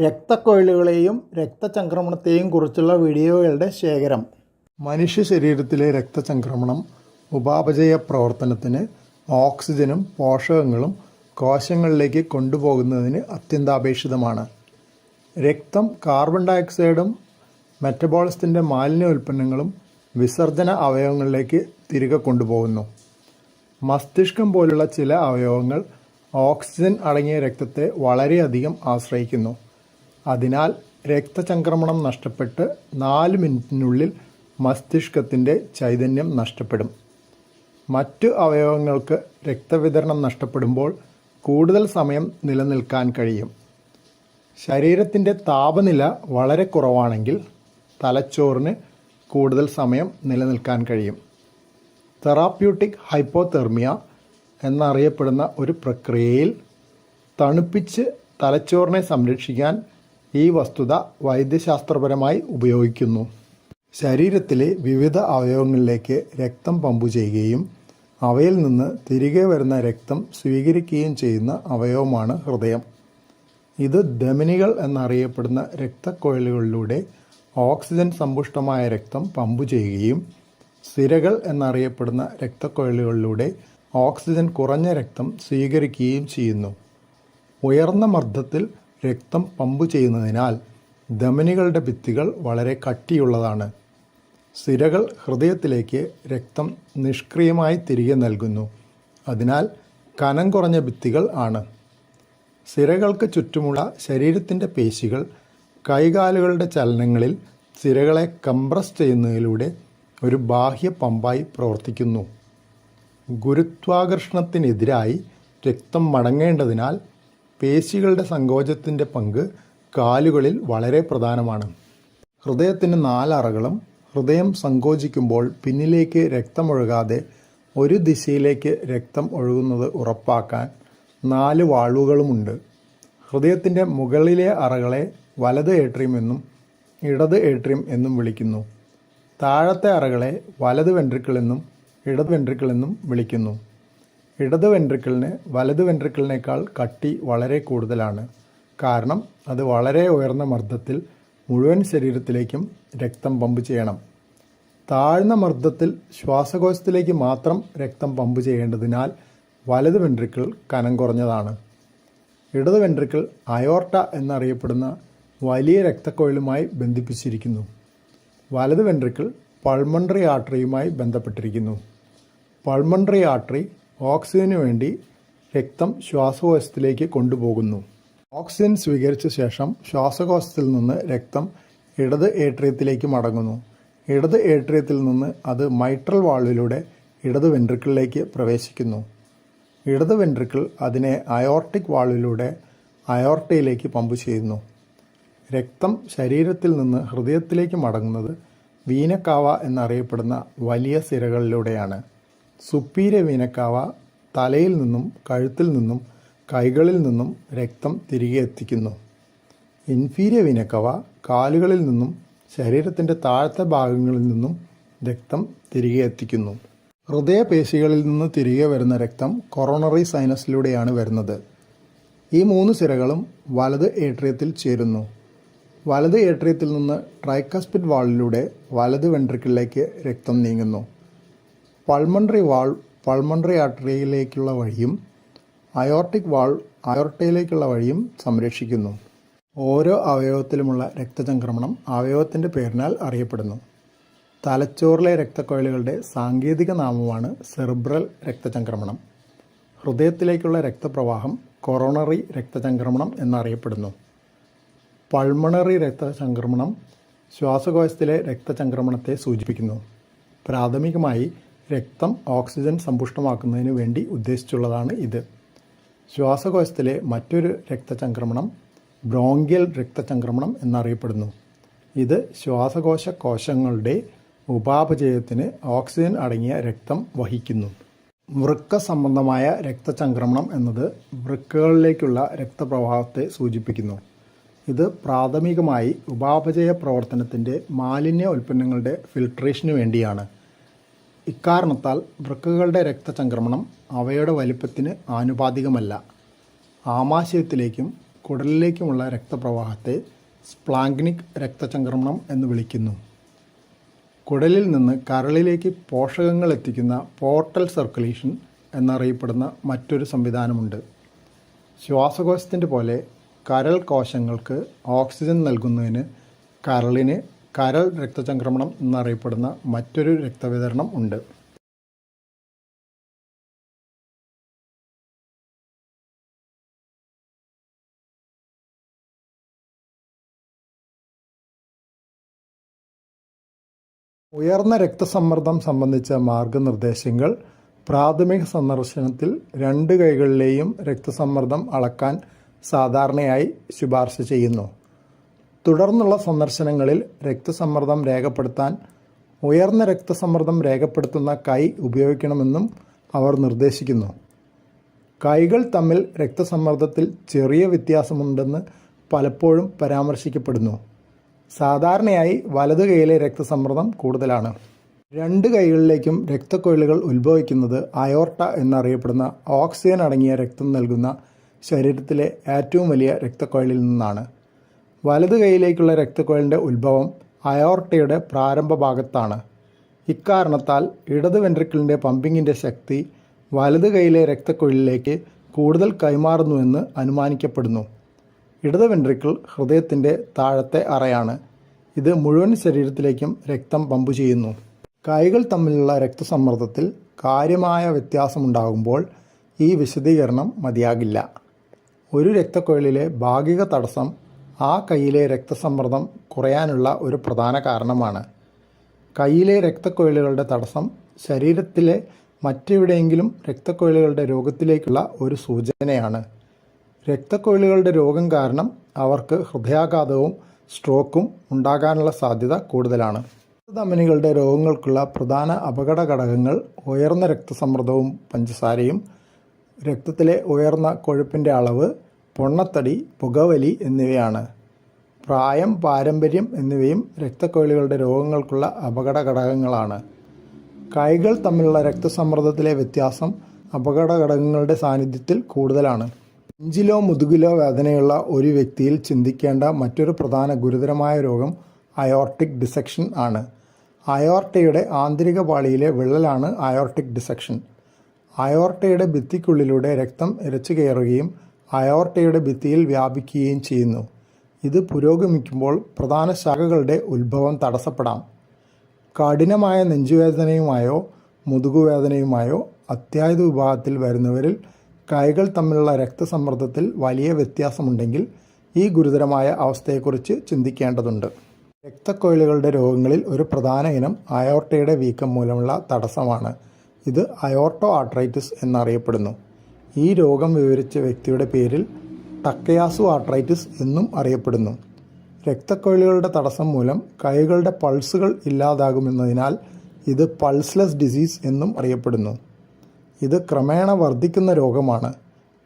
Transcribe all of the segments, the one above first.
രക്തക്കൊഴലുകളെയും രക്തചംക്രമണത്തെയും കുറിച്ചുള്ള വീഡിയോകളുടെ ശേഖരം. മനുഷ്യ ശരീരത്തിലെ രക്തചംക്രമണം ഉപാപചയ പ്രവർത്തനത്തിന് ഓക്സിജനും പോഷകങ്ങളും കോശങ്ങളിലേക്ക് കൊണ്ടുപോകുന്നതിന് അത്യന്താപേക്ഷിതമാണ്. രക്തം കാർബൺ ഡയോക്സൈഡും മെറ്റബോളിസത്തിന്റെ മാലിന്യ ഉൽപ്പന്നങ്ങളും വിസർജന അവയവങ്ങളിലേക്ക് തിരികെ കൊണ്ടുപോകുന്നു. മസ്തിഷ്കം പോലുള്ള ചില അവയവങ്ങൾ ഓക്സിജൻ അടങ്ങിയ രക്തത്തെ വളരെയധികം ആശ്രയിക്കുന്നു. അതിനാൽ രക്തചംക്രമണം നഷ്ടപ്പെട്ട് നാല് മിനിറ്റിനുള്ളിൽ മസ്തിഷ്കത്തിന്റെ ചൈതന്യം നഷ്ടപ്പെടും. മറ്റു അവയവങ്ങൾക്ക് രക്തവിതരണം നഷ്ടപ്പെടുമ്പോൾ കൂടുതൽ സമയം നിലനിൽക്കാൻ കഴിയും. ശരീരത്തിന്റെ താപനില വളരെ കുറവാണെങ്കിൽ തലച്ചോറിന് കൂടുതൽ സമയം നിലനിൽക്കാൻ കഴിയും. തെറാപ്യൂട്ടിക് ഹൈപ്പോതെർമിയ എന്നറിയപ്പെടുന്ന ഒരു പ്രക്രിയയിൽ തണുപ്പിച്ച് തലച്ചോറിനെ സംരക്ഷിക്കാൻ ഈ വസ്തുത വൈദ്യശാസ്ത്രപരമായി ഉപയോഗിക്കുന്നു. ശരീരത്തിലെ വിവിധ അവയവങ്ങളിലേക്ക് രക്തം പമ്പു ചെയ്യുകയും അവയിൽ നിന്ന് തിരികെ വരുന്ന രക്തം സ്വീകരിക്കുകയും ചെയ്യുന്ന അവയവമാണ് ഹൃദയം. ഇത് ധമനികൾ എന്നറിയപ്പെടുന്ന രക്തക്കുഴലുകളിലൂടെ ഓക്സിജൻ സമ്പുഷ്ടമായ രക്തം പമ്പു ചെയ്യുകയും സിരകൾ എന്നറിയപ്പെടുന്ന രക്തക്കുഴലുകളിലൂടെ ഓക്സിജൻ കുറഞ്ഞ രക്തം സ്വീകരിക്കുകയും ചെയ്യുന്നു. ഉയർന്ന മർദ്ദത്തിൽ രക്തം പമ്പ് ചെയ്യുന്നതിനാൽ ധമനികളുടെ ഭിത്തികൾ വളരെ കട്ടിയുള്ളതാണ്. സിരകൾ ഹൃദയത്തിലേക്ക് രക്തം നിഷ്ക്രിയമായി തിരികെ നൽകുന്നു. അതിനാൽ കനം കുറഞ്ഞ ഭിത്തികൾ ആണ്. സിരകൾക്ക് ചുറ്റുമുള്ള ശരീരത്തിന്റെ പേശികൾ കൈകാലുകളുടെ ചലനങ്ങളിൽ സിരകളെ കംപ്രസ് ചെയ്യുന്നതിലൂടെ ഒരു ബാഹ്യ പമ്പായി പ്രവർത്തിക്കുന്നു. ഗുരുത്വാകർഷണത്തിനെതിരായി രക്തം മടങ്ങേണ്ടതിനാൽ പേശികളുടെ സങ്കോചത്തിന്റെ പങ്ക് കാലുകളിൽ വളരെ പ്രധാനമാണ്. ഹൃദയത്തിന് നാലറകളും ഹൃദയം സങ്കോചിക്കുമ്പോൾ പിന്നിലേക്ക് രക്തമൊഴുകാതെ ഒരു ദിശയിലേക്ക് രക്തം ഒഴുകുന്നത് ഉറപ്പാക്കാൻ നാല് വാൾവുകളുമുണ്ട് ഹൃദയത്തിന്റെ മുകളിലെ അറകളെ വലത് ഏട്രിയം എന്നും ഇടത് ഏട്രിയം എന്നും വിളിക്കുന്നു. താഴത്തെ അറകളെ വലത് വെൻട്രിക്കിൾ എന്നും ഇടത് വെൻട്രിക്കിൾ എന്നും വിളിക്കുന്നു. ഇടത് വെൻട്രിക്കിളിന് വലത് വെൻട്രിക്കിളിനേക്കാൾ കട്ടി വളരെ കൂടുതലാണ്. കാരണം അത് വളരെ ഉയർന്ന മർദ്ദത്തിൽ മുഴുവൻ ശരീരത്തിലേക്കും രക്തം പമ്പ് ചെയ്യണം. താഴ്ന്ന മർദ്ദത്തിൽ ശ്വാസകോശത്തിലേക്ക് മാത്രം രക്തം പമ്പ് ചെയ്യേണ്ടതിനാൽ വലത് വെൻട്രിക്കിൾ കനം കുറഞ്ഞതാണ്. ഇടത് വെൻട്രിക്കിൾ അയോർട്ട എന്നറിയപ്പെടുന്ന വലിയ രക്തക്കൊഴലുമായി ബന്ധിപ്പിച്ചിരിക്കുന്നു. വലത് വെൻട്രിക്കിൾ പൾമൺട്രി ആർട്ടറിയുമായി ബന്ധപ്പെട്ടിരിക്കുന്നു. പൾമൺട്രി ആർട്ടറി ഓക്സിജന് വേണ്ടി രക്തം ശ്വാസകോശത്തിലേക്ക് കൊണ്ടുപോകുന്നു. ഓക്സിജൻ സ്വീകരിച്ച ശേഷം ശ്വാസകോശത്തിൽ നിന്ന് രക്തം ഇടത് ഏട്രിയത്തിലേക്ക് മടങ്ങുന്നു. ഇടത് ഏട്രിയത്തിൽ നിന്ന് അത് മൈട്രൽ വാൾവിലൂടെ ഇടത് വെൻട്രിക്കിളിലേക്ക് പ്രവേശിക്കുന്നു. ഇടത് വെൻട്രിക്കിൾ അതിനെ അയോർട്ടിക് വാൾവിലൂടെ അയോർട്ടയിലേക്ക് പമ്പ് ചെയ്യുന്നു. രക്തം ശരീരത്തിൽ നിന്ന് ഹൃദയത്തിലേക്ക് മടങ്ങുന്നത് വീനക്കാവ എന്നറിയപ്പെടുന്ന വലിയ സിരകളിലൂടെയാണ്. സുപ്പീരിയ വീനക്കാവ തലയിൽ നിന്നും കഴുത്തിൽ നിന്നും കൈകളിൽ നിന്നും രക്തം തിരികെ എത്തിക്കുന്നു. ഇൻഫീരിയ വീനക്കവ കാലുകളിൽ നിന്നും ശരീരത്തിന്റെ താഴത്തെ ഭാഗങ്ങളിൽ നിന്നും രക്തം തിരികെ എത്തിക്കുന്നു. ഹൃദയപേശികളിൽ നിന്ന് തിരികെ വരുന്ന രക്തം കൊറോണറി സൈനസിലൂടെയാണ് വരുന്നത്. ഈ മൂന്ന് സിരകളും വലത് ഏട്രിയത്തിൽ ചേരുന്നു. വലത് ഏട്രിയത്തിൽ നിന്ന് ട്രൈക്കസ്പിഡ് വാളിലൂടെ വലത് വെൻട്രിക്കിളിലേക്ക് രക്തം നീങ്ങുന്നു. പൾമൺട്രി വാൾ പൾമൺറി ആർട്ടറിയിലേക്കുള്ള വഴിയും അയോർട്ടിക് വാൾ അയോർട്ടയിലേക്കുള്ള വഴിയും സംരക്ഷിക്കുന്നു. ഓരോ അവയവത്തിലുമുള്ള രക്തചംക്രമണം അവയവത്തിന്റെ പേരിനാൽ അറിയപ്പെടുന്നു. തലച്ചോറിലെ രക്തക്കൊഴലുകളുടെ സാങ്കേതിക നാമമാണ് സെറിബ്രൽ രക്തചംക്രമണം. ഹൃദയത്തിലേക്കുള്ള രക്തപ്രവാഹം കൊറോണറി രക്തചംക്രമണം എന്നറിയപ്പെടുന്നു. പൾമണറി രക്തചംക്രമണം ശ്വാസകോശത്തിലെ രക്തചംക്രമണത്തെ സൂചിപ്പിക്കുന്നു. പ്രാഥമികമായി രക്തം ഓക്സിജൻ സമ്പുഷ്ടമാക്കുന്നതിന് വേണ്ടി ഉദ്ദേശിച്ചുള്ളതാണ് ഇത്. ശ്വാസകോശത്തിലെ മറ്റൊരു രക്തചംക്രമണം ബ്രോങ്കിയൽ രക്തചംക്രമണം എന്നറിയപ്പെടുന്നു. ഇത് ശ്വാസകോശ കോശങ്ങളുടെ ഉപാപചയത്തിന് ഓക്സിജൻ അടങ്ങിയ രക്തം വഹിക്കുന്നു. വൃക്ക സംബന്ധമായ രക്തചംക്രമണം എന്നത് വൃക്കകളിലേക്കുള്ള രക്തപ്രവാഹത്തെ സൂചിപ്പിക്കുന്നു. ഇത് പ്രാഥമികമായി ഉപാപചയ പ്രവർത്തനത്തിന്റെ മാലിന്യ ഉൽപ്പന്നങ്ങളുടെ ഫിൽട്രേഷന് വേണ്ടിയാണ്. ഇക്കാരണത്താൽ വൃക്കകളുടെ രക്തചംക്രമണം അവയുടെ വലിപ്പത്തിന് ആനുപാതികമല്ല. ആമാശയത്തിലേക്കും കുടലിലേക്കുമുള്ള രക്തപ്രവാഹത്തെ സ്പ്ലാങ്ക്നിക് രക്തചംക്രമണം എന്ന് വിളിക്കുന്നു. കുടലിൽ നിന്ന് കരളിലേക്ക് പോഷകങ്ങൾ എത്തിക്കുന്ന പോർട്ടൽ സർക്കുലേഷൻ എന്നറിയപ്പെടുന്ന മറ്റൊരു സംവിധാനമുണ്ട്. ശ്വാസകോശത്തിന്റെ പോലെ കരൾ കോശങ്ങൾക്ക് ഓക്സിജൻ നൽകുന്നതിന് കരളിന് കരൾ രക്തചംക്രമണം എന്നറിയപ്പെടുന്ന മറ്റൊരു രക്തവിതരണം ഉണ്ട്. ഉയർന്ന രക്തസമ്മർദ്ദം സംബന്ധിച്ച മാർഗനിർദ്ദേശങ്ങൾ പ്രാഥമിക സന്ദർശനത്തിൽ രണ്ട് കൈകളിലെയും രക്തസമ്മർദ്ദം അളക്കാൻ സാധാരണയായി ശുപാർശ ചെയ്യുന്നു. തുടർന്നുള്ള സന്ദർശനങ്ങളിൽ രക്തസമ്മർദ്ദം രേഖപ്പെടുത്താൻ ഉയർന്ന രക്തസമ്മർദ്ദം രേഖപ്പെടുത്തുന്ന കൈ ഉപയോഗിക്കണമെന്നും അവർ നിർദ്ദേശിക്കുന്നു. കൈകൾ തമ്മിൽ രക്തസമ്മർദ്ദത്തിൽ ചെറിയ വ്യത്യാസമുണ്ടെന്ന് പലപ്പോഴും പരാമർശിക്കപ്പെടുന്നു. സാധാരണയായി വലതു കൈയിലെ രക്തസമ്മർദ്ദം കൂടുതലാണ്. രണ്ട് കൈകളിലേക്കും രക്തക്കൊഴലുകൾ ഉത്ഭവിക്കുന്നത് അയോർട്ട എന്നറിയപ്പെടുന്ന ഓക്സിജൻ അടങ്ങിയ രക്തം നൽകുന്ന ശരീരത്തിലെ ഏറ്റവും വലിയ രക്തക്കൊഴലിൽ നിന്നാണ്. വലതു കൈയിലേക്കുള്ള രക്തക്കുഴലിന്റെ ഉത്ഭവം അയോർട്ടയുടെ പ്രാരംഭ ഭാഗത്താണ്. ഇക്കാരണത്താൽ ഇടത് വെൻട്രിക്കിളിന്റെ പമ്പിങ്ങിന്റെ ശക്തി വലത് കൈയിലെ രക്തക്കുഴലിലേക്ക് കൂടുതൽ കൈമാറുന്നുവെന്ന് അനുമാനിക്കപ്പെടുന്നു. ഇടത് വെൻട്രിക്കിൾ ഹൃദയത്തിന്റെ താഴത്തെ അറയാണ്. ഇത് മുഴുവൻ ശരീരത്തിലേക്കും രക്തം പമ്പ് ചെയ്യുന്നു. കൈകൾ തമ്മിലുള്ള രക്തസമ്മർദ്ദത്തിൽ കാര്യമായ വ്യത്യാസമുണ്ടാകുമ്പോൾ ഈ വിശദീകരണം മതിയാകില്ല. ഒരു രക്തക്കുഴലിലെ ഭാഗിക തടസ്സം ആ കയ്യിലെ രക്തസമ്മർദ്ദം കുറയാനുള്ള ഒരു പ്രധാന കാരണമാണ്. കയ്യിലെ രക്തക്കൊഴലുകളുടെ തടസ്സം ശരീരത്തിലെ മറ്റെവിടെയെങ്കിലും രക്തക്കൊഴലുകളുടെ രോഗത്തിലേക്കുള്ള ഒരു സൂചനയാണ്. രക്തക്കൊഴലുകളുടെ രോഗം കാരണം അവർക്ക് ഹൃദയാഘാതവും സ്ട്രോക്കും ഉണ്ടാകാനുള്ള സാധ്യത കൂടുതലാണ്. രക്തധമനികളുടെ രോഗങ്ങൾക്കുള്ള പ്രധാന അപകട ഘടകങ്ങൾ ഉയർന്ന രക്തസമ്മർദ്ദവും പഞ്ചസാരയും രക്തത്തിലെ ഉയർന്ന കൊഴുപ്പിന്റെ അളവ് പൊണ്ണത്തടി പുകവലി എന്നിവയാണ്. പ്രായം പാരമ്പര്യം എന്നിവയും രക്തക്കൊഴലുകളുടെ രോഗങ്ങൾക്കുള്ള അപകട ഘടകങ്ങളാണ് കൈകൾ തമ്മിലുള്ള രക്തസമ്മർദ്ദത്തിലെ വ്യത്യാസം അപകട ഘടകങ്ങളുടെ സാന്നിധ്യത്തിൽ കൂടുതലാണ്. നെഞ്ചിലോ മുതുകിലോ വേദനയുള്ള ഒരു വ്യക്തിയിൽ ചിന്തിക്കേണ്ട മറ്റൊരു പ്രധാന ഗുരുതരമായ രോഗം അയോർട്ടിക് ഡിസെക്ഷൻ ആണ്. അയോർട്ടയുടെ ആന്തരിക പാളിയിലെ വിള്ളലാണ് അയോർട്ടിക് ഡിസെക്ഷൻ. അയോർട്ടയുടെ ഭിത്തിക്കുള്ളിലൂടെ രക്തം ഇരച്ചു കയറുകയും അയോർട്ടയുടെ ഭിത്തിയിൽ വ്യാപിക്കുകയും ചെയ്യുന്നു. ഇത് പുരോഗമിക്കുമ്പോൾ പ്രധാന ശാഖകളുടെ ഉത്ഭവം തടസ്സപ്പെടാം. കഠിനമായ നെഞ്ചുവേദനയുമായോ മുതുകുവേദനയുമായോ അത്യാഹിത വിഭാഗത്തിൽ വരുന്നവരിൽ കൈകൾ തമ്മിലുള്ള രക്തസമ്മർദ്ദത്തിൽ വലിയ വ്യത്യാസമുണ്ടെങ്കിൽ ഈ ഗുരുതരമായ അവസ്ഥയെക്കുറിച്ച് ചിന്തിക്കേണ്ടതുണ്ട്. രക്തക്കൊയിലുകളുടെ രോഗങ്ങളിൽ ഒരു പ്രധാന ഇനം അയോർട്ടയുടെ വീക്കം മൂലമുള്ള തടസ്സമാണ്. ഇത് അയോർട്ടോ ആർട്രൈറ്റിസ് എന്നറിയപ്പെടുന്നു. ഈ രോഗം വിവരിച്ച വ്യക്തിയുടെ പേരിൽ ടക്കയാസു ആർട്രൈറ്റിസ് എന്നും അറിയപ്പെടുന്നു. രക്തക്കൊഴലുകളുടെ തടസ്സം മൂലം കൈകളുടെ പൾസുകൾ ഇല്ലാതാകുമെന്നതിനാൽ ഇത് പൾസ്ലെസ് ഡിസീസ് എന്നും അറിയപ്പെടുന്നു. ഇത് ക്രമേണ വർദ്ധിക്കുന്ന രോഗമാണ്.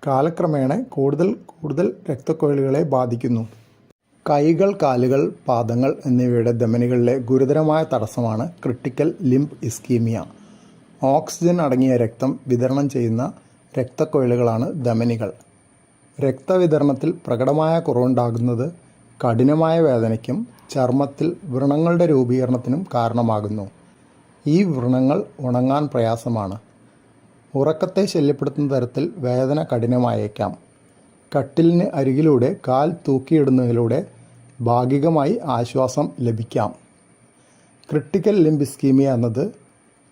കാലക്രമേണ കൂടുതൽ കൂടുതൽ രക്തക്കൊഴലുകളെ ബാധിക്കുന്നു. കൈകൾ കാലുകൾ പാദങ്ങൾ എന്നിവയുടെ ധമനികളിലെ ഗുരുതരമായ തടസ്സമാണ് ക്രിട്ടിക്കൽ ലിംബ് ഇസ്കീമിയ. ഓക്സിജൻ അടങ്ങിയ രക്തം വിതരണം ചെയ്യുന്ന രക്തക്കൊഴലുകളാണ് ധമനികൾ. രക്തവിതരണത്തിൽ പ്രകടമായ കുറവുണ്ടാകുന്നത് കഠിനമായ വേദനയ്ക്കും ചർമ്മത്തിൽ വ്രണങ്ങളുടെ രൂപീകരണത്തിനും കാരണമാകുന്നു. ഈ വ്രണങ്ങൾ ഉണങ്ങാൻ പ്രയാസമാണ്. ഉറക്കത്തെ ശല്യപ്പെടുത്തുന്ന തരത്തിൽ വേദന കഠിനമായേക്കാം. കട്ടിലിന് അരികിലൂടെ കാൽ തൂക്കിയിടുന്നതിലൂടെ ഭാഗികമായി ആശ്വാസം ലഭിക്കാം. ക്രിട്ടിക്കൽ ലിംബിസ്കീമിയ എന്നത്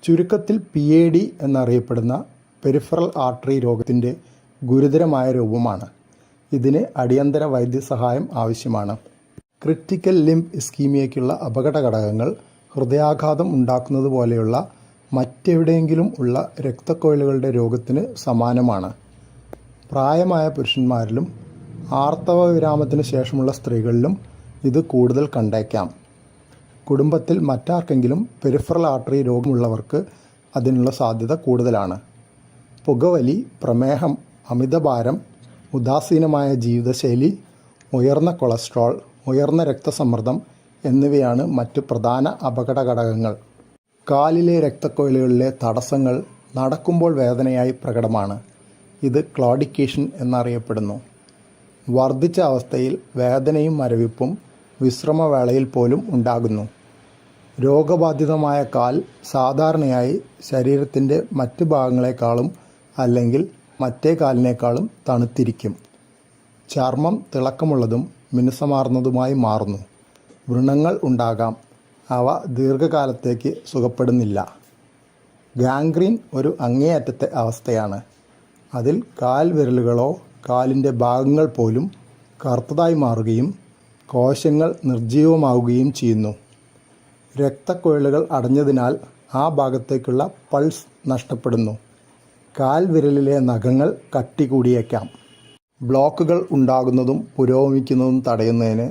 ചുരുക്കത്തിൽ പി എ ഡി എന്നറിയപ്പെടുന്ന പെരിഫറൽ ആർട്ടറി രോഗത്തിന്റെ ഗുരുതരമായ രൂപമാണ്. ഇതിന് അടിയന്തര വൈദ്യസഹായം ആവശ്യമാണ്. ക്രിട്ടിക്കൽ ലിംബ് ഇസ്കീമിയയ്ക്കുള്ള അപകട ഘടകങ്ങൾ ഹൃദയാഘാതം ഉണ്ടാക്കുന്നത് പോലെയുള്ള മറ്റെവിടെയെങ്കിലും ഉള്ള രക്തക്കൊഴലുകളുടെ രോഗത്തിന് സമാനമാണ്. പ്രായമായ പുരുഷന്മാരിലും ആർത്തവ വിരാമത്തിന് ശേഷമുള്ള സ്ത്രീകളിലും ഇത് കൂടുതൽ കണ്ടേക്കാം. കുടുംബത്തിൽ മറ്റാർക്കെങ്കിലും പെരിഫറൽ ആർട്ടറി രോഗമുള്ളവർക്ക് അതിനുള്ള സാധ്യത കൂടുതലാണ്. പുകവലി പ്രമേഹം അമിതഭാരം ഉദാസീനമായ ജീവിതശൈലി ഉയർന്ന കൊളസ്ട്രോൾ ഉയർന്ന രക്തസമ്മർദ്ദം എന്നിവയാണ് മറ്റു പ്രധാന അപകട ഘടകങ്ങൾ. കാലിലെ രക്തക്കൊയിലുകളിലെ തടസ്സങ്ങൾ നടക്കുമ്പോൾ വേദനയായി പ്രകടമാണ്. ഇത് ക്ലോഡിക്കേഷൻ എന്നറിയപ്പെടുന്നു. വർദ്ധിച്ച അവസ്ഥയിൽ വേദനയും മരവിപ്പും വിശ്രമവേളയിൽ പോലും ഉണ്ടാകുന്നു. രോഗബാധിതമായ കാൽ സാധാരണയായി ശരീരത്തിന്റെ മറ്റ് ഭാഗങ്ങളെക്കാളും അല്ലെങ്കിൽ മറ്റേ കാലിനേക്കാളും തണുത്തിരിക്കും. ചർമ്മം തിളക്കമുള്ളതും മിനുസമാർന്നതുമായി മാറുന്നു. വ്രണങ്ങൾ ഉണ്ടാകാം. അവ ദീർഘകാലത്തേക്ക് സുഖപ്പെടുന്നില്ല. ഗാംഗ്രീൻ ഒരു അങ്ങേയറ്റത്തെ അവസ്ഥയാണ്. അതിൽ കാൽ വിരലുകളോ കാലിന്റെ ഭാഗങ്ങൾ പോലും കറുത്തതായി മാറുകയും കോശങ്ങൾ നിർജീവമാവുകയും ചെയ്യുന്നു. രക്തക്കുഴലുകൾ അടഞ്ഞതിനാൽ ആ ഭാഗത്തേക്കുള്ള പൾസ് നഷ്ടപ്പെടുന്നു. കാൽ വിരലിലെ നഖങ്ങൾ കട്ടി കൂടിയേക്കാം ബ്ലോക്കുകൾ ഉണ്ടാകുന്നതും പുരോഗമിക്കുന്നതും തടയുന്നതിന്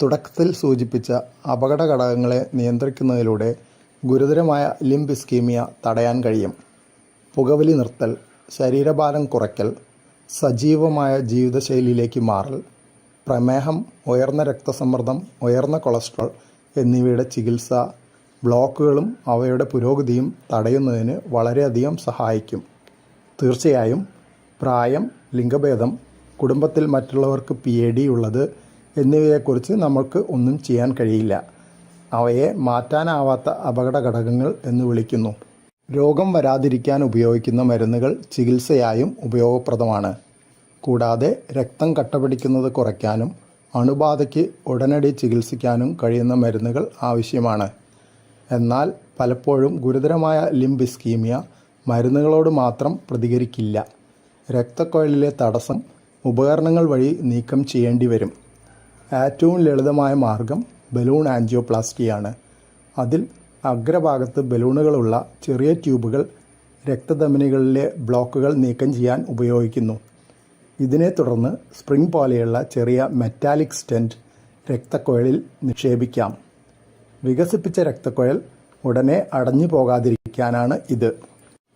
തുടക്കത്തിൽ സൂചിപ്പിച്ച അപകട ഘടകങ്ങളെ നിയന്ത്രിക്കുന്നതിലൂടെ ഗുരുതരമായ ലിംബ് ഇസ്കീമിയ തടയാൻ കഴിയും. പുകവലി നിർത്തൽ ശരീരഭാരം കുറയ്ക്കൽ സജീവമായ ജീവിതശൈലിയിലേക്ക് മാറൽ പ്രമേഹം ഉയർന്ന രക്തസമ്മർദ്ദം ഉയർന്ന കൊളസ്ട്രോൾ എന്നിവയുടെ ചികിത്സ ബ്ലോക്കുകളും അവയുടെ പുരോഗതിയും തടയുന്നതിന് വളരെയധികം സഹായിക്കും. തീർച്ചയായും പ്രായം ലിംഗഭേദം കുടുംബത്തിൽ മറ്റുള്ളവർക്ക് പി എ ഡി ഉള്ളത് എന്നിവയെക്കുറിച്ച് നമ്മൾക്ക് ഒന്നും ചെയ്യാൻ കഴിയില്ല. അവയെ മാറ്റാനാവാത്ത അപകട ഘടകങ്ങൾ എന്ന് വിളിക്കുന്നു. രോഗം വരാതിരിക്കാൻ ഉപയോഗിക്കുന്ന മരുന്നുകൾ ചികിത്സയായും ഉപയോഗപ്രദമാണ്. കൂടാതെ രക്തം കട്ടപിടിക്കുന്നത് കുറയ്ക്കാനും അണുബാധയ്ക്ക് ഉടനടി ചികിത്സിക്കാനും കഴിയുന്ന മരുന്നുകൾ ആവശ്യമാണ്. എന്നാൽ പലപ്പോഴും ഗുരുതരമായ ലിംബ് ഇസ്കീമിയ മരുന്നുകളോട് മാത്രം പ്രതികരിക്കില്ല. രക്തക്കൊഴലിലെ തടസ്സം ഉപകരണങ്ങൾ വഴി നീക്കം ചെയ്യേണ്ടി വരും. ഏറ്റവും ലളിതമായ മാർഗം ബലൂൺ ആൻജിയോപ്ലാസ്റ്റിയാണ്. അതിൽ അഗ്രഭാഗത്ത് ബലൂണുകളുള്ള ചെറിയ ട്യൂബുകൾ രക്തധമനികളിലെ ബ്ലോക്കുകൾ നീക്കം ചെയ്യാൻ ഉപയോഗിക്കുന്നു. ഇതിനെ തുടർന്ന് സ്പ്രിംഗ് പോലെയുള്ള ചെറിയ മെറ്റാലിക് സ്റ്റെന്റ് രക്തക്കുഴലിൽ നിക്ഷേപിക്കാം. വികസിപ്പിച്ച രക്തക്കുഴൽ ഉടനെ അടഞ്ഞു പോകാതിരിക്കാനാണ് ഇത്.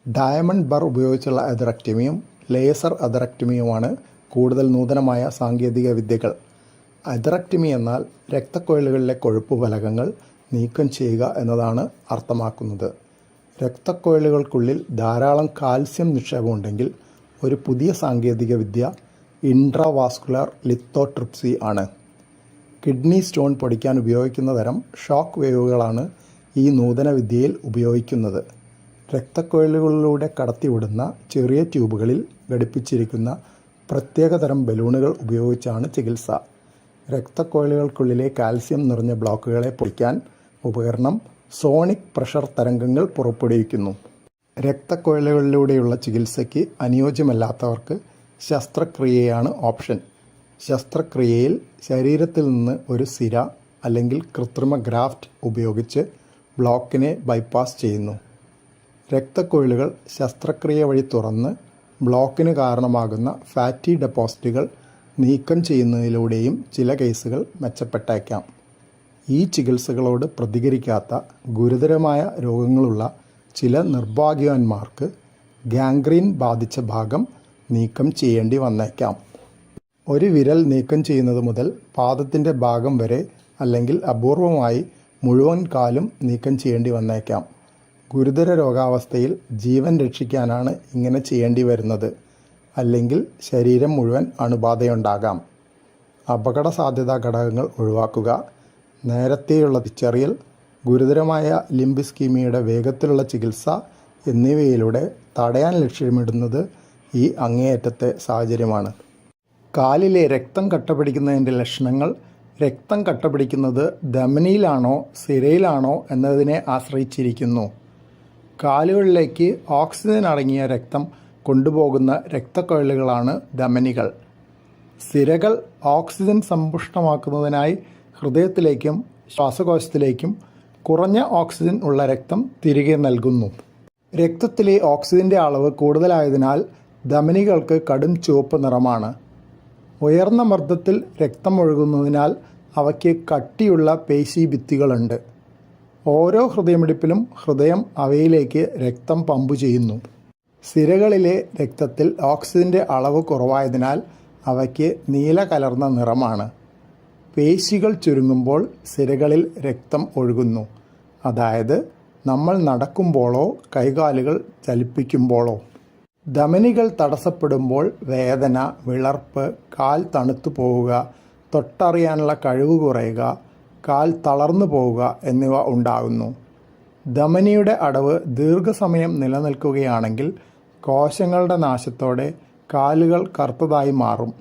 ഡയമണ്ട് ബർ ഉപയോഗിച്ചുള്ള അതറക്ടമിയും ലേസർ അതറക്ടമിയുമാണ് കൂടുതൽ നൂതനമായ സാങ്കേതിക വിദ്യകൾ. അതറക്ടമി എന്നാൽ രക്തക്കുഴലുകളിലെ കൊഴുപ്പ് ഫലകങ്ങൾ നീക്കം ചെയ്യുക എന്നതാണ് അർത്ഥമാക്കുന്നത്. രക്തക്കുഴലുകൾക്കുള്ളിൽ ധാരാളം കാൽസ്യം നിക്ഷേപമുണ്ടെങ്കിൽ ഒരു പുതിയ സാങ്കേതിക വിദ്യ ഇൻട്രാവാസ്കുലർ ലിത്തോട്രിപ്സി ആണ്. കിഡ്നി സ്റ്റോൺ പൊടിക്കാൻ ഉപയോഗിക്കുന്ന തരം ഷോക്ക് വേവുകളാണ് ഈ നൂതന വിദ്യയിൽ ഉപയോഗിക്കുന്നത്. രക്തക്കുഴലുകളിലൂടെ കടത്തിവിടുന്ന ചെറിയ ട്യൂബുകളിൽ ഘടിപ്പിച്ചിരിക്കുന്ന പ്രത്യേകതരം ബലൂണുകൾ ഉപയോഗിച്ചാണ് ചികിത്സ. രക്തക്കുഴലുകൾക്കുള്ളിലെ കാൽസ്യം നിറഞ്ഞ ബ്ലോക്കുകളെ പൊളിക്കാൻ ഉപകരണം സോണിക് പ്രഷർ തരംഗങ്ങൾ പുറപ്പെടുവിക്കുന്നു. രക്തക്കുഴലുകളിലൂടെയുള്ള ചികിത്സയ്ക്ക് അനുയോജ്യമല്ലാത്തവർക്ക് ശസ്ത്രക്രിയയാണ് ഓപ്ഷൻ. ശസ്ത്രക്രിയയിൽ ശരീരത്തിൽ നിന്ന് ഒരു സിര അല്ലെങ്കിൽ കൃത്രിമ ഗ്രാഫ്റ്റ് ഉപയോഗിച്ച് ബ്ലോക്കിനെ ബൈപ്പാസ് ചെയ്യുന്നു. രക്തക്കുഴലുകൾ ശസ്ത്രക്രിയ വഴി തുറന്ന് ബ്ലോക്കിന് കാരണമാകുന്ന ഫാറ്റി ഡെപ്പോസിറ്റുകൾ നീക്കം ചെയ്യുന്നതിലൂടെയും ചില കേസുകൾ മെച്ചപ്പെട്ടേക്കാം. ഈ ചികിത്സകളോട് പ്രതികരിക്കാത്ത ഗുരുതരമായ രോഗങ്ങളുള്ള ചില നിർഭാഗ്യവാന്മാർക്ക് ഗാംഗ്രീൻ ബാധിച്ച ഭാഗം നീക്കം ചെയ്യേണ്ടി വന്നേക്കാം. ഒരു വിരൽ നീക്കം ചെയ്യുന്നത് മുതൽ പാദത്തിന്റെ ഭാഗം വരെ അല്ലെങ്കിൽ അപൂർവമായി മുഴുവൻ കാലും നീക്കം ചെയ്യേണ്ടി വന്നേക്കാം. ഗുരുതര രോഗാവസ്ഥയിൽ ജീവൻ രക്ഷിക്കാനാണ് ഇങ്ങനെ ചെയ്യേണ്ടി വരുന്നത്. അല്ലെങ്കിൽ ശരീരം മുഴുവൻ അണുബാധയുണ്ടാകാം. അപകട സാധ്യതാ ഘടകങ്ങൾ ഒഴിവാക്കുക. നേരത്തെയുള്ള തിരിച്ചറിയൽ ഗുരുതരമായ ലിംബിസ്കീമിയുടെ വേഗത്തിലുള്ള ചികിത്സ എന്നിവയിലൂടെ തടയാൻ ലക്ഷ്യമിടുന്നത് ഈ അങ്ങേയറ്റത്തെ സാഹചര്യമാണ്. കാലിലെ രക്തം കട്ടപിടിക്കുന്നതിന്റെ ലക്ഷണങ്ങൾ രക്തം കട്ടപിടിക്കുന്നത് ധമനിയിലാണോ സിരയിലാണോ എന്നതിനെ ആശ്രയിച്ചിരിക്കുന്നു. കാലുകളിലേക്ക് ഓക്സിജൻ അടങ്ങിയ രക്തം കൊണ്ടുപോകുന്ന രക്തക്കൊഴലുകളാണ് ധമനികൾ. സിരകൾ ഓക്സിജൻ സമ്പുഷ്ടമാക്കുന്നതിനായി ഹൃദയത്തിലേക്കും ശ്വാസകോശത്തിലേക്കും കുറഞ്ഞ ഓക്സിജൻ ഉള്ള രക്തം തിരികെ നൽകുന്നു. രക്തത്തിലെ ഓക്സിജന്റെ അളവ് കൂടുതലായതിനാൽ ധമനികൾക്ക് കടും ചുവപ്പ് നിറമാണ്. ഉയർന്ന മർദ്ദത്തിൽ രക്തം ഒഴുകുന്നതിനാൽ അവയ്ക്ക് കട്ടിയുള്ള പേശീഭിത്തികളുണ്ട്. ഓരോ ഹൃദയമിടിപ്പിലും ഹൃദയം അവയിലേക്ക് രക്തം പമ്പ് ചെയ്യുന്നു. സിരകളിലെ രക്തത്തിൽ ഓക്സിജന്റെ അളവ് കുറവായതിനാൽ അവയ്ക്ക് നീല കലർന്ന നിറമാണ്. പേശികൾ ചുരുങ്ങുമ്പോൾ സിരകളിൽ രക്തം ഒഴുകുന്നു. അതായത് നമ്മൾ നടക്കുമ്പോഴോ കൈകാലുകൾ ചലിപ്പിക്കുമ്പോഴോ ധമനികൾ തടസ്സപ്പെടുമ്പോൾ വേദന വിളർപ്പ് കാൽ തണുത്തു പോവുക തൊട്ടറിയാനുള്ള കഴിവ് കുറയുക കാൽ തളർന്നു പോവുക എന്നിവ ഉണ്ടാകുന്നു. ധമനിയുടെ അടവ് ദീർഘസമയം നിലനിൽക്കുകയാണെങ്കിൽ കോശങ്ങളുടെ നാശത്തോടെ കാലുകൾ കറുത്തതായി മാറും.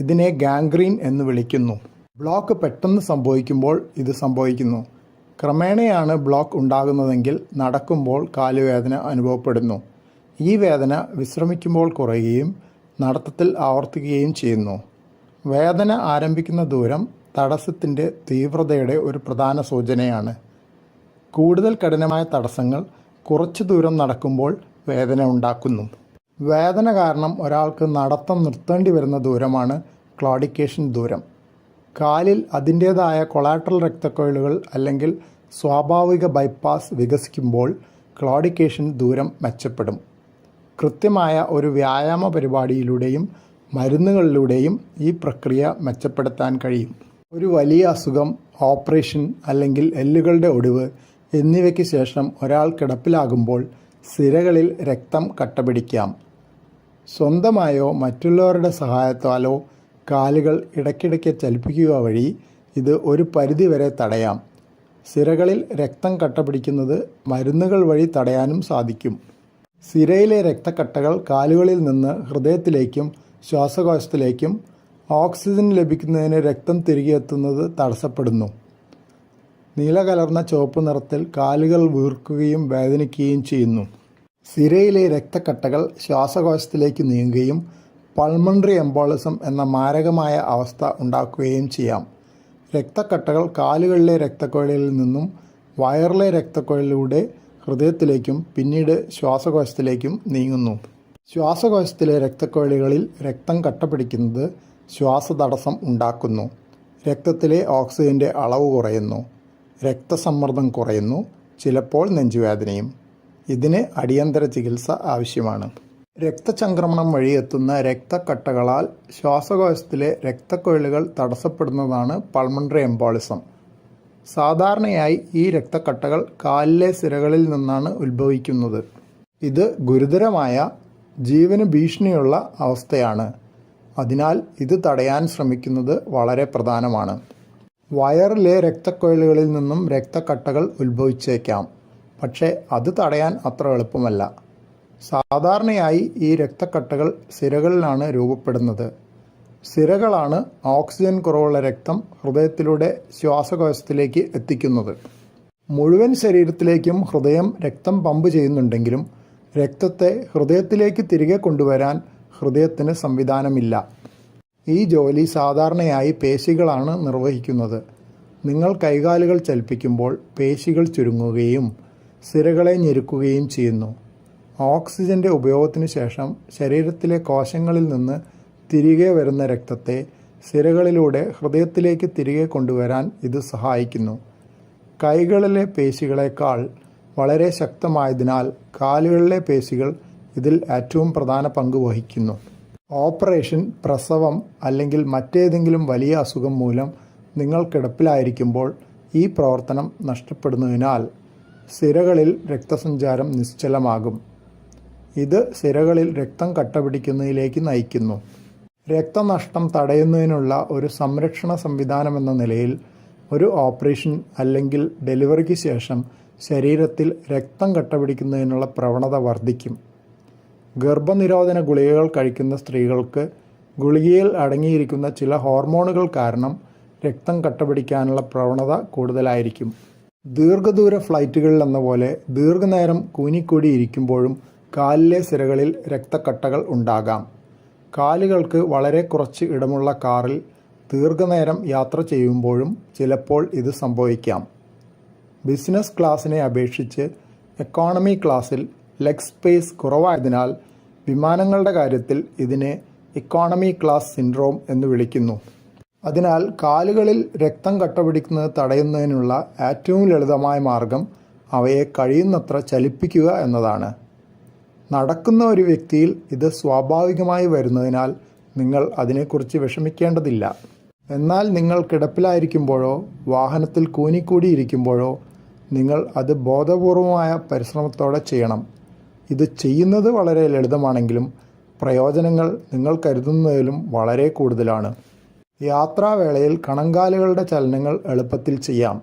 ഇതിനെ ഗാംഗ്രീൻ എന്ന് വിളിക്കുന്നു. ബ്ലോക്ക് പെട്ടെന്ന് സംഭവിക്കുമ്പോൾ ഇത് സംഭവിക്കുന്നു. ക്രമേണയാണ് ബ്ലോക്ക് ഉണ്ടാകുന്നതെങ്കിൽ നടക്കുമ്പോൾ കാലുവേദന അനുഭവപ്പെടുന്നു. ഈ വേദന വിശ്രമിക്കുമ്പോൾ കുറയുകയും നടത്തത്തിൽ ആവർത്തിക്കുകയും ചെയ്യുന്നു. വേദന ആരംഭിക്കുന്ന ദൂരം തടസ്സത്തിന്റെ തീവ്രതയുടെ ഒരു പ്രധാന സൂചനയാണ്. കൂടുതൽ കഠിനമായ തടസ്സങ്ങൾ കുറച്ചു ദൂരം നടക്കുമ്പോൾ വേദന ഉണ്ടാക്കുന്നു. വേദന കാരണം ഒരാൾക്ക് നടത്തം നിർത്തേണ്ടി വരുന്ന ദൂരമാണ് ക്ലോഡിക്കേഷൻ ദൂരം. കാലിൽ അതിന്റേതായ കൊളാട്രൽ രക്തക്കൊഴലുകൾ അല്ലെങ്കിൽ സ്വാഭാവിക ബൈപ്പാസ് വികസിക്കുമ്പോൾ ക്ലോഡിക്കേഷൻ ദൂരം മെച്ചപ്പെടും. കൃത്യമായ ഒരു വ്യായാമ പരിപാടിയിലൂടെയും മരുന്നുകളിലൂടെയും ഈ പ്രക്രിയ മെച്ചപ്പെടുത്താൻ കഴിയും. ഒരു വലിയ അസുഖം ഓപ്പറേഷൻ അല്ലെങ്കിൽ എല്ലുകളുടെ ഒടിവ് എന്നിവയ്ക്ക് ശേഷം ഒരാൾ കിടപ്പിലാകുമ്പോൾ സിരകളിൽ രക്തം കട്ടപിടിക്കാം. സ്വന്തമായോ മറ്റുള്ളവരുടെ സഹായത്താലോ കാലുകൾ ഇടയ്ക്കിടയ്ക്ക് ചലിപ്പിക്കുക വഴി ഇത് ഒരു പരിധിവരെ തടയാം. സിരകളിൽ രക്തം കട്ടപിടിക്കുന്നത് മരുന്നുകൾ വഴി തടയാനും സാധിക്കും. സിരയിലെ രക്തക്കട്ടകൾ കാലുകളിൽ നിന്ന് ഹൃദയത്തിലേക്കും ശ്വാസകോശത്തിലേക്കും ഓക്സിജൻ ലഭിക്കുന്നതിന് രക്തം തിരികെ എത്തുന്നത് തടസ്സപ്പെടുന്നു. നീല കലർന്ന ചുവപ്പ് നിറത്തിൽ കാലുകൾ വീർക്കുകയും വേദനിക്കുകയും ചെയ്യുന്നു. സിരയിലെ രക്തക്കട്ടകൾ ശ്വാസകോശത്തിലേക്ക് നീങ്ങുകയും പൾമണറി എംബോളിസം എന്ന മാരകമായ അവസ്ഥ ഉണ്ടാക്കുകയും ചെയ്യാം. രക്തക്കട്ടകൾ കാലുകളിലെ രക്തക്കുഴലിൽ നിന്നും വയറിലെ രക്തക്കുഴലിലൂടെ ഹൃദയത്തിലേക്കും പിന്നീട് ശ്വാസകോശത്തിലേക്കും നീങ്ങുന്നു. ശ്വാസകോശത്തിലെ രക്തക്കുഴലുകളിൽ രക്തം കട്ടപിടിക്കുന്നത് ശ്വാസതടസ്സം ഉണ്ടാക്കുന്നു. രക്തത്തിലെ ഓക്സിജന്റെ അളവ് കുറയുന്നു. രക്തസമ്മർദ്ദം കുറയുന്നു. ചിലപ്പോൾ നെഞ്ചുവേദനയും. ഇതിന് അടിയന്തര ചികിത്സ ആവശ്യമാണ്. രക്തചംക്രമണം വഴി എത്തുന്ന രക്തക്കട്ടകളാൽ ശ്വാസകോശത്തിലെ രക്തക്കൊഴലുകൾ തടസ്സപ്പെടുന്നതാണ് പൾമണറി എംബോളിസം. സാധാരണയായി ഈ രക്തക്കട്ടകൾ കാലിലെ സിരകളിൽ നിന്നാണ് ഉത്ഭവിക്കുന്നത്. ഇത് ഗുരുതരമായ ജീവന് ഭീഷണിയുള്ള അവസ്ഥയാണ്. അതിനാൽ ഇത് തടയാൻ ശ്രമിക്കുന്നത് വളരെ പ്രധാനമാണ്. വയറിലെ രക്തക്കൊഴലുകളിൽ നിന്നും രക്തക്കട്ടകൾ ഉത്ഭവിച്ചേക്കാം. പക്ഷേ അത് തടയാൻ അത്ര എളുപ്പമല്ല. സാധാരണയായി ഈ രക്തക്കട്ടകൾ സിരകളിലാണ് രൂപപ്പെടുന്നത്. സിരകളാണ് ഓക്സിജൻ കുറവുള്ള രക്തം ഹൃദയത്തിലൂടെ ശ്വാസകോശത്തിലേക്ക് എത്തിക്കുന്നത്. മുഴുവൻ ശരീരത്തിലേക്കും ഹൃദയം രക്തം പമ്പ് ചെയ്യുന്നുണ്ടെങ്കിലും രക്തത്തെ ഹൃദയത്തിലേക്ക് തിരികെ കൊണ്ടുവരാൻ ഹൃദയത്തിന് സംവിധാനമില്ല. ഈ ജോലി സാധാരണയായി പേശികളാണ് നിർവഹിക്കുന്നത്. നിങ്ങൾ കൈകാലുകൾ ചലിപ്പിക്കുമ്പോൾ പേശികൾ ചുരുങ്ങുകയും സിരകളെ ഞെരുക്കുകയും ചെയ്യുന്നു. ഓക്സിജന്റെ ഉപയോഗത്തിനു ശേഷം ശരീരത്തിലെ കോശങ്ങളിൽ നിന്ന് തിരികെ വരുന്ന രക്തത്തെ സിരകളിലൂടെ ഹൃദയത്തിലേക്ക് തിരികെ കൊണ്ടുവരാൻ ഇത് സഹായിക്കുന്നു. കൈകളിലെ പേശികളേക്കാൾ വളരെ ശക്തമായതിനാൽ കാലുകളിലെ പേശികൾ ഇതിൽ ഏറ്റവും പ്രധാന പങ്ക് വഹിക്കുന്നു. ഓപ്പറേഷൻ പ്രസവം അല്ലെങ്കിൽ മറ്റേതെങ്കിലും വലിയ അസുഖം മൂലം നിങ്ങൾ കിടപ്പിലായിരിക്കുമ്പോൾ ഈ പ്രവർത്തനം നഷ്ടപ്പെടുന്നതിനാൽ സിരകളിൽ രക്തസഞ്ചാരം നിശ്ചലമാകും. ഇത് സിരകളിൽ രക്തം കട്ടപിടിക്കുന്നതിലേക്ക് നയിക്കുന്നു. രക്തനഷ്ടം തടയുന്നതിനുള്ള ഒരു സംരക്ഷണ സംവിധാനമെന്ന നിലയിൽ ഒരു ഓപ്പറേഷൻ അല്ലെങ്കിൽ ഡെലിവറിക്ക് ശേഷം ശരീരത്തിൽ രക്തം കട്ടപിടിക്കുന്നതിനുള്ള പ്രവണത വർദ്ധിക്കും. ഗർഭനിരോധന ഗുളികകൾ കഴിക്കുന്ന സ്ത്രീകൾക്ക് ഗുളികയിൽ അടങ്ങിയിരിക്കുന്ന ചില ഹോർമോണുകൾ കാരണം രക്തം കട്ടപിടിക്കാനുള്ള പ്രവണത കൂടുതലായിരിക്കും. ദീർഘദൂര ഫ്ലൈറ്റുകളിൽ എന്ന പോലെ ദീർഘനേരം കൂനിക്കൂടി ഇരിക്കുമ്പോഴും കാലിലെ സിരകളിൽ രക്തക്കട്ടകൾ ഉണ്ടാകാം. കാലുകൾക്ക് വളരെ കുറച്ച് ഇടമുള്ള കാറിൽ ദീർഘനേരം യാത്ര ചെയ്യുമ്പോഴും ചിലപ്പോൾ ഇത് സംഭവിക്കാം. ബിസിനസ് ക്ലാസ്സിനെ അപേക്ഷിച്ച് എക്കോണമി ക്ലാസ്സിൽ ലെഗ് സ്പേസ് കുറവായതിനാൽ വിമാനങ്ങളുടെ കാര്യത്തിൽ ഇതിനെ ഇക്കോണമി ക്ലാസ് സിൻഡ്രോം എന്ന് വിളിക്കുന്നു. അതിനാൽ കാലുകളിൽ രക്തം കട്ടപിടിക്കുന്നത് തടയുന്നതിനുള്ള ഏറ്റവും ലളിതമായ മാർഗം അവയെ കഴിയുന്നത്ര ചലിപ്പിക്കുക എന്നതാണ്. നടക്കുന്ന ഒരു വ്യക്തിയിൽ ഇത് സ്വാഭാവികമായി വരുന്നതിനാൽ നിങ്ങൾ അതിനെക്കുറിച്ച് വിഷമിക്കേണ്ടതില്ല. എന്നാൽ നിങ്ങൾ കിടപ്പിലായിരിക്കുമ്പോഴോ വാഹനത്തിൽ കൂനിക്കൂടിയിരിക്കുമ്പോഴോ നിങ്ങൾ അത് ബോധപൂർവമായ പരിശ്രമത്തോടെ ചെയ്യണം. ഇത് ചെയ്യുന്നത് വളരെ ലളിതമാണെങ്കിലും പ്രയോജനങ്ങൾ നിങ്ങൾ കരുതുന്നതിലും വളരെ കൂടുതലാണ്. യാത്രാവേളയിൽ കണങ്കാലുകളുടെ ചലനങ്ങൾ എളുപ്പത്തിൽ ചെയ്യാം.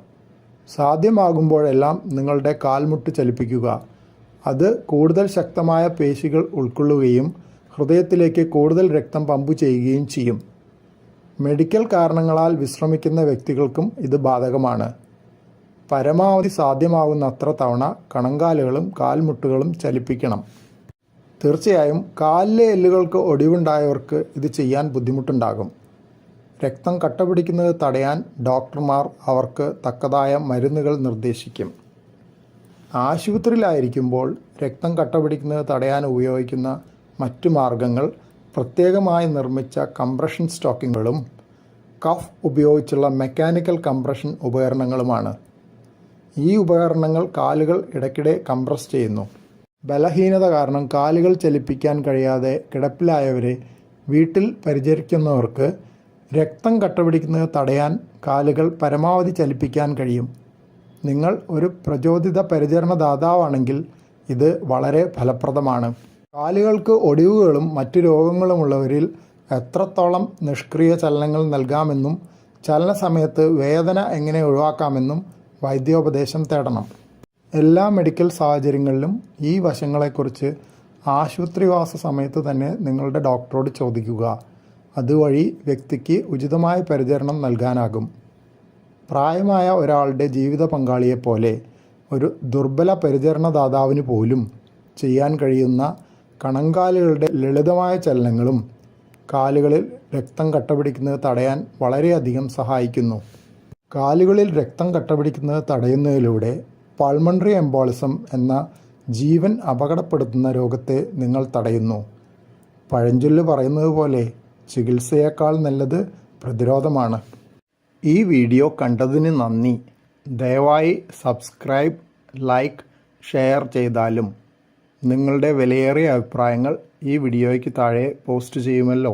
സാധ്യമാകുമ്പോഴെല്ലാം നിങ്ങളുടെ കാൽമുട്ട് ചലിപ്പിക്കുക. അത് കൂടുതൽ ശക്തമായ പേശികൾ ഉൾക്കൊള്ളുകയും ഹൃദയത്തിലേക്ക് കൂടുതൽ രക്തം പമ്പ് ചെയ്യുകയും ചെയ്യും. മെഡിക്കൽ കാരണങ്ങളാൽ വിശ്രമിക്കുന്ന വ്യക്തികൾക്കും ഇത് ബാധകമാണ്. പരമാവധി സാധ്യമാകുന്നത്ര തവണ കണങ്കാലുകളും കാൽമുട്ടുകളും ചലിപ്പിക്കണം. തീർച്ചയായും കാലിലെ എല്ലുകൾക്ക് ഒടിവുണ്ടായവർക്ക് ഇത് ചെയ്യാൻ ബുദ്ധിമുട്ടുണ്ടാകും. രക്തം കട്ടപിടിക്കുന്നത് തടയാൻ ഡോക്ടർമാർ അവർക്ക് തക്കതായ മരുന്നുകൾ നിർദ്ദേശിക്കും. ആശുപത്രിയിലായിരിക്കുമ്പോൾ രക്തം കട്ടപിടിക്കുന്നത് തടയാൻ ഉപയോഗിക്കുന്ന മറ്റു മാർഗങ്ങൾ പ്രത്യേകമായി നിർമ്മിച്ച കംപ്രഷൻ സ്റ്റോക്കിങ്ങുകളും കഫ് ഉപയോഗിച്ചുള്ള മെക്കാനിക്കൽ കംപ്രഷൻ ഉപകരണങ്ങളുമാണ്. ഈ ഉപകരണങ്ങൾ കാലുകൾ ഇടയ്ക്കിടെ കംപ്രസ് ചെയ്യുന്നു. ബലഹീനത കാരണം കാലുകൾ ചലിപ്പിക്കാൻ കഴിയാതെ കിടപ്പിലായവരെ വീട്ടിൽ പരിചരിക്കുന്നവർക്ക് രക്തം കട്ടപിടിക്കുന്നത് തടയാൻ കാലുകൾ പരമാവധി ചലിപ്പിക്കാൻ കഴിയും. നിങ്ങൾ ഒരു പ്രചോദിത പരിചരണദാതാവാണെങ്കിൽ ഇത് വളരെ ഫലപ്രദമാണ്. കാലുകൾക്ക് ഒടിവുകളും മറ്റു രോഗങ്ങളുമുള്ളവരിൽ എത്രത്തോളം നിഷ്ക്രിയ ചലനങ്ങൾ നൽകാമെന്നും ചലന സമയത്ത് വേദന എങ്ങനെ ഒഴിവാക്കാമെന്നും വൈദ്യോപദേശം തേടണം. എല്ലാ മെഡിക്കൽ സാഹചര്യങ്ങളിലും ഈ വശങ്ങളെക്കുറിച്ച് ആശുപത്രിവാസ സമയത്ത് തന്നെ നിങ്ങളുടെ ഡോക്ടറോട് ചോദിക്കുക. അതുവഴി വ്യക്തിക്ക് ഉചിതമായ പരിചരണം നൽകാനാകും. പ്രായമായ ഒരാളുടെ ജീവിത പങ്കാളിയെപ്പോലെ ഒരു ദുർബല പരിചരണദാതാവിന് പോലും ചെയ്യാൻ കഴിയുന്ന കണങ്കാലുകളുടെ ലളിതമായ ചലനങ്ങളും കാലുകളിൽ രക്തം കട്ടപിടിക്കുന്നത് തടയാൻ വളരെയധികം സഹായിക്കുന്നു. കാലുകളിൽ രക്തം കട്ടപിടിക്കുന്നത് തടയുന്നതിലൂടെ പൾമൺറി എംബോളിസം എന്ന ജീവൻ അപകടപ്പെടുത്തുന്ന രോഗത്തെ നിങ്ങൾ തടയുന്നു. പഴഞ്ചൊല്ല് പറയുന്നത് പോലെ ചികിത്സയേക്കാൾ നല്ലത് പ്രതിരോധമാണ്. ഈ വീഡിയോ കണ്ടതിന് നന്ദി. ദയവായി സബ്സ്ക്രൈബ് ലൈക്ക് ഷെയർ ചെയ്താലും നിങ്ങളുടെ വിലയേറിയ അഭിപ്രായങ്ങൾ ഈ വീഡിയോയ്ക്ക് താഴെ പോസ്റ്റ് ചെയ്യുമല്ലോ.